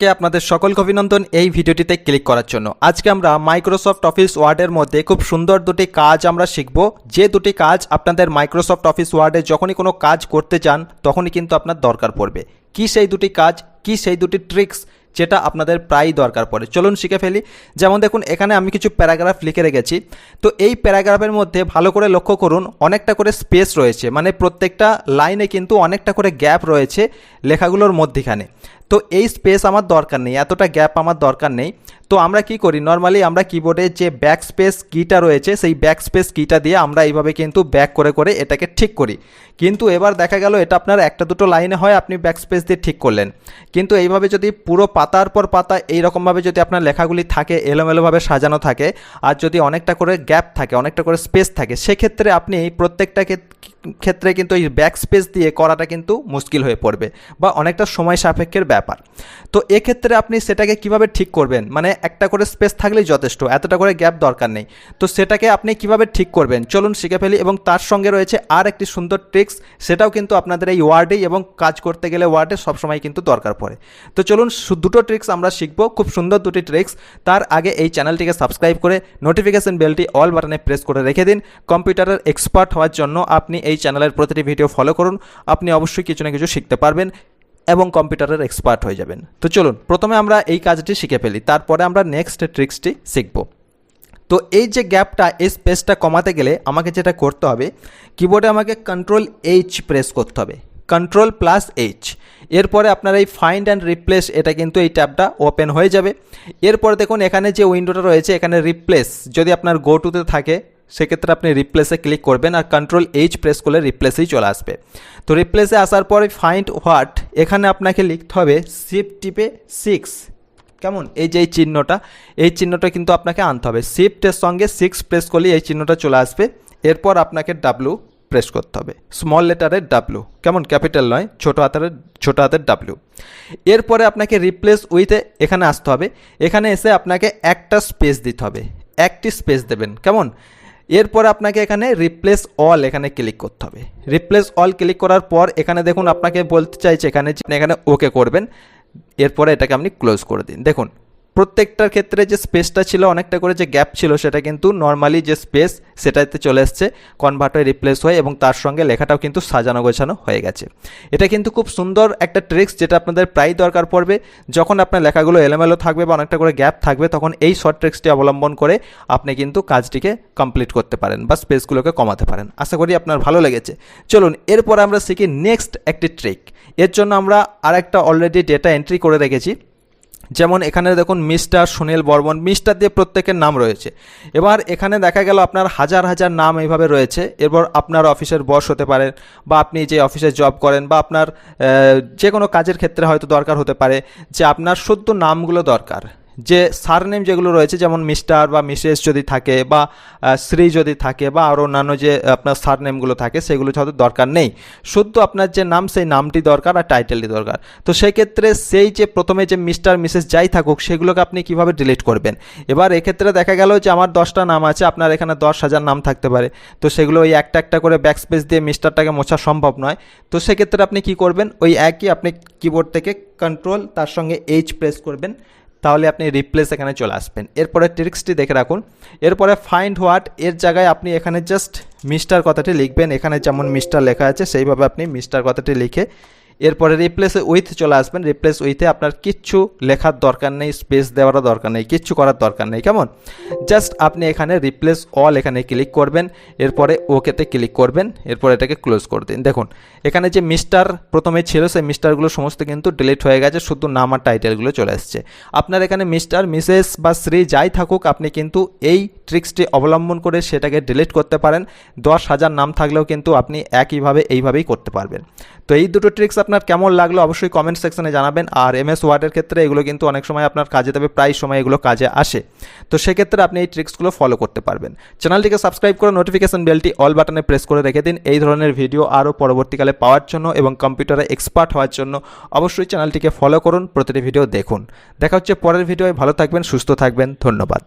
কে আপনাদের সকলকে অভিনন্দন এই ভিডিওটিতে ক্লিক করার জন্য। আজকে আমরা মাইক্রোসফট অফিস ওয়ার্ডের মধ্যে খুব সুন্দর দুটি কাজ আমরা শিখব। যে দুটি কাজ আপনাদের মাইক্রোসফট অফিস ওয়ার্ডে যখনই কোনো কাজ করতে চান, তখনই কিন্তু আপনার দরকার পড়বে। কি সেই দুটি কাজ, কি সেই দুটি ট্রিক্স যেটা আপনাদের প্রায় দরকার পড়ে। চলুন শিখে ফেলি। যেমন দেখুন, এখানে আমি কিছু প্যারাগ্রাফ লিখে রেখেছি। তো এই প্যারাগ্রাফের মধ্যে ভালো করে লক্ষ্য করুন, অনেকটা করে স্পেস রয়েছে। মানে প্রত্যেকটা লাইনে কিন্তু অনেকটা করে গ্যাপ রয়েছে লেখাগুলোর মধ্যিখানে। তো এই স্পেস আমার দরকার নেই, এতটা গ্যাপ আমার দরকার নেই। তো আমরা কি করি? নর্মালি আমরা কিবোর্ডে যে ব্যাক স্পেস কিটা রয়েছে, সেই ব্যাক স্পেস কিটা দিয়ে আমরা এইভাবে কিন্তু ব্যাক করে করে এটাকে ঠিক করি। কিন্তু এবার দেখা গেল এটা আপনার একটা দুটো লাইনে হয়, আপনি ব্যাক স্পেস দিয়ে ঠিক করলেন। কিন্তু এইভাবে যদি পুরো পাতার পর পাতা এইরকমভাবে যদি আপনার লেখাগুলি থাকে, এলোমেলোভাবে সাজানো থাকে, আর যদি অনেকটা করে গ্যাপ থাকে, অনেকটা করে স্পেস থাকে, সেক্ষেত্রে আপনি প্রত্যেকটা ক্ষেত- ক্ষেত্রে কিন্তু এই ব্যাক স্পেস দিয়ে করাটা কিন্তু মুশকিল হয়ে পড়বে বা অনেকটা সময় সাপেক্ষের ব্যাপার। তো এক্ষেত্রে আপনি সেটাকে কীভাবে ঠিক করবেন? মানে একটা করে স্পেস থাকলেই যথেষ্ট, এতটা করে গ্যাপ দরকার নেই। তো সেটাকে আপনি কীভাবে ঠিক করবেন? চলুন শিখে ফেলি এবং তার সঙ্গে রয়েছে আর একটি সুন্দর ট্রিক্স সেটাও কিন্তু আপনাদের এই ওয়ার্ডেই এবং কাজ করতে গেলে ওয়ার্ডে সবসময় কিন্তু দরকার পড়ে। তো চলুন দুটো ট্রিক্স আমরা শিখব, খুব সুন্দর দুটি ট্রিক্স তার আগে এই চ্যানেলটিকে সাবস্ক্রাইব করে নোটিফিকেশন বেলটি অল বাটনে প্রেস করে রেখে দিন। কম্পিউটারের এক্সপার্ট হওয়ার জন্য আপনি এই চ্যানেলের প্রতিটি ভিডিও ফলো করুন। আপনি অবশ্যই কিছু না কিছু শিখতে পারবেন এবং কম্পিউটারের এক্সপার্ট হয়ে যাবেন। তো চলুন, প্রথমে আমরা এই কাজটি শিখে ফেলি, তারপরে আমরা নেক্সট ট্রিক্সটি শিখব। তো এই যে গ্যাপটা এই স্পেসটা কমাতে গেলে আমাকে যেটা করতে হবে কিবোর্ডে আমাকে কন্ট্রোল এইচ প্রেস করতে হবে। কন্ট্রোল প্লাস এইচ এরপরে আপনার এই ফাইন্ড অ্যান্ড রিপ্লেস এটা কিন্তু এই ট্যাবটা ওপেন হয়ে যাবে। এরপরে দেখুন, এখানে যে উইন্ডোটা রয়েছে, এখানে রিপ্লেস যদি আপনার গো টুতে থাকে সেক্ষেত্রে আপনি রিপ্লেসে ক্লিক করবেন আর কন্ট্রোল এইচ প্রেস করলে রিপ্লেসেই চলে আসবে। তো রিপ্লেসে আসার পরে ফাইন্ড হোয়াট এখানে আপনাকে লিখতে হবে শিফট টিপে সিক্স কেমন? এই যে এই চিহ্নটা এই চিহ্নটা কিন্তু আপনাকে আনতে হবে। শিফটের সঙ্গে সিক্স প্রেস করলে এই চিহ্নটা চলে আসবে। এরপর আপনাকে ডাব্লু প্রেস করতে হবে। স্মল লেটারের ডাব্লু কেমন? ক্যাপিটাল নয়, ছোটো হাতের ছোটো হাতের ডাব্লু এরপরে আপনাকে রিপ্লেস উইথে এখানে আসতে হবে। এখানে এসে আপনাকে একটা স্পেস দিতে হবে। একটি স্পেস দেবেন। কেমন? এরপরে আপনাকে এখানে রিপ্লেস অল এখানে ক্লিক করতে হবে। রিপ্লেস অল ক্লিক করার পর এখানে দেখুন আপনাকে বলতে চাইছে এখানে এখানে ওকে করবেন। এরপরে এটাকে আপনি ক্লোজ করে দিন। দেখুন প্রত্যেকটার ক্ষেত্রে যে স্পেসটা ছিল, অনেকটা করে যে গ্যাপ ছিল, সেটা কিন্তু নর্মালি যে স্পেস সেটাতে চলে এসছে কনভার্ট হয়ে রিপ্লেস হয়ে এবং তার সঙ্গে লেখাটাও কিন্তু সাজানো গোছানো হয়ে গেছে। এটা কিন্তু খুব সুন্দর একটা ট্রিক্স যেটা আপনাদের প্রায় দরকার পড়বে। যখন আপনার লেখাগুলো এলোমেলো থাকবে বা অনেকটা করে গ্যাপ থাকবে, তখন এই শর্ট ট্রিক্সটি অবলম্বন করে আপনি কিন্তু কাজটিকে কমপ্লিট করতে পারেন বা স্পেসগুলোকে কমাতে পারেন। আশা করি আপনার ভালো লেগেছে। চলুন, এরপর আমরা শিখি নেক্সট একটি ট্রিক এর জন্য আমরা আরেকটা অলরেডি ডেটা এন্ট্রি করে রেখেছি। যেমন এখানে দেখুন মিস্টার সুনীল বর্মন, মিস্টার দিয়ে প্রত্যেকের নাম রয়েছে। এবার এখানে দেখা গেল আপনার হাজার হাজার নাম এইভাবে রয়েছে। এরপর আপনার অফিসের বস হতে পারেন বা আপনি যে অফিসে জব করেন বা আপনার যে কোনো কাজের ক্ষেত্রে হয়তো দরকার হতে পারে যে আপনার সদ্য নামগুলো দরকার। যে সারনেম যেগুলো রয়েছে, যেমন মিস্টার বা মিসেস যদি থাকে বা শ্রী যদি থাকে বা আরও অন্যান্য যে আপনার সারনেমগুলো থাকে, সেগুলো হয়তো দরকার নেই। শুদ্ধ আপনার যে নাম, সেই নামটি দরকার আর টাইটেলটি দরকার। তো সেই ক্ষেত্রে সেই যে প্রথমে যে মিস্টার, মিসেস যাই থাকুক, সেগুলোকে আপনি কীভাবে ডিলিট করবেন? এবার এক্ষেত্রে দেখা গেল যে আমার দশটা নাম আছে, আপনার এখানে দশ হাজার নাম থাকতে পারে। তো সেগুলো ওই একটা একটা করে ব্যাক স্পেস দিয়ে মিস্টারটাকে মোছা সম্ভব নয়। তো সেক্ষেত্রে আপনি কি করবেন? ওই একই আপনি কিবোর্ড থেকে কন্ট্রোল তার সঙ্গে এইচ প্রেস করবেন। তাহলে আপনি রিপ্লেস এখানে চলে আসবেন। এরপরে ট্রিক্সটি দেখে রাখুন। এরপরে ফাইন্ড হোয়াট এর জায়গায় আপনি এখানে জাস্ট মিস্টার কথাটি লিখবেন। এখানে যেমন মিস্টার লেখা আছে, সেইভাবে আপনি মিস্টার কথাটি লিখে এরপরে রিপ্লেস উইথ চলে আসবেন। রিপ্লেস উইথে আপনার কিচ্ছু লেখার দরকার নেই স্পেস দেওয়ারও দরকার নেই, কিচ্ছু করার দরকার নেই। কেমন? জাস্ট আপনি এখানে রিপ্লেস অল এখানে ক্লিক করবেন, এরপরে ওকেতে ক্লিক করবেন, এরপর এটাকে ক্লোজ করে দিন। দেখুন, এখানে যে মিস্টার প্রথমে ছিল, সেই মিস্টারগুলো সমস্ত কিন্তু ডিলিট হয়ে গেছে, শুধু নাম আর টাইটেলগুলো চলে আসছে। আপনার এখানে মিস্টার মিসেস বা শ্রী যাই থাকুক, আপনি কিন্তু এই ট্রিক্সটি অবলম্বন করে সেটাকে ডিলিট করতে পারেন। দশ হাজার নাম থাকলেও কিন্তু আপনি একইভাবে এইভাবেই করতে পারবেন। তো এই দুটো ট্রিক্স আপনার কেমন লাগল অবশ্যই কমেন্ট সেকশনে জানাবেন। আর এমএস ওয়ার্ডের ক্ষেত্রে এগুলো কিন্তু অনেক সময় আপনার কাজে দেবে, প্রায় সময় এগুলো কাজে আসে। তো সেক্ষেত্রে আপনি এই ট্রিক্সগুলো ফলো করতে পারবেন। চ্যানেলটিকে সাবস্ক্রাইব করে নোটিফিকেশন বেলটি অল বাটনে প্রেস করে রেখে দিন। এই ধরনের ভিডিও আরও পরবর্তীকালে পাওয়ার জন্য এবং কম্পিউটারে এক্সপার্ট হওয়ার জন্য অবশ্যই চ্যানেলটিকে ফলো করুন। প্রতিটি ভিডিও দেখুন। দেখা হচ্ছে পরের ভিডিওয় ভালো থাকবেন, সুস্থ থাকবেন। ধন্যবাদ।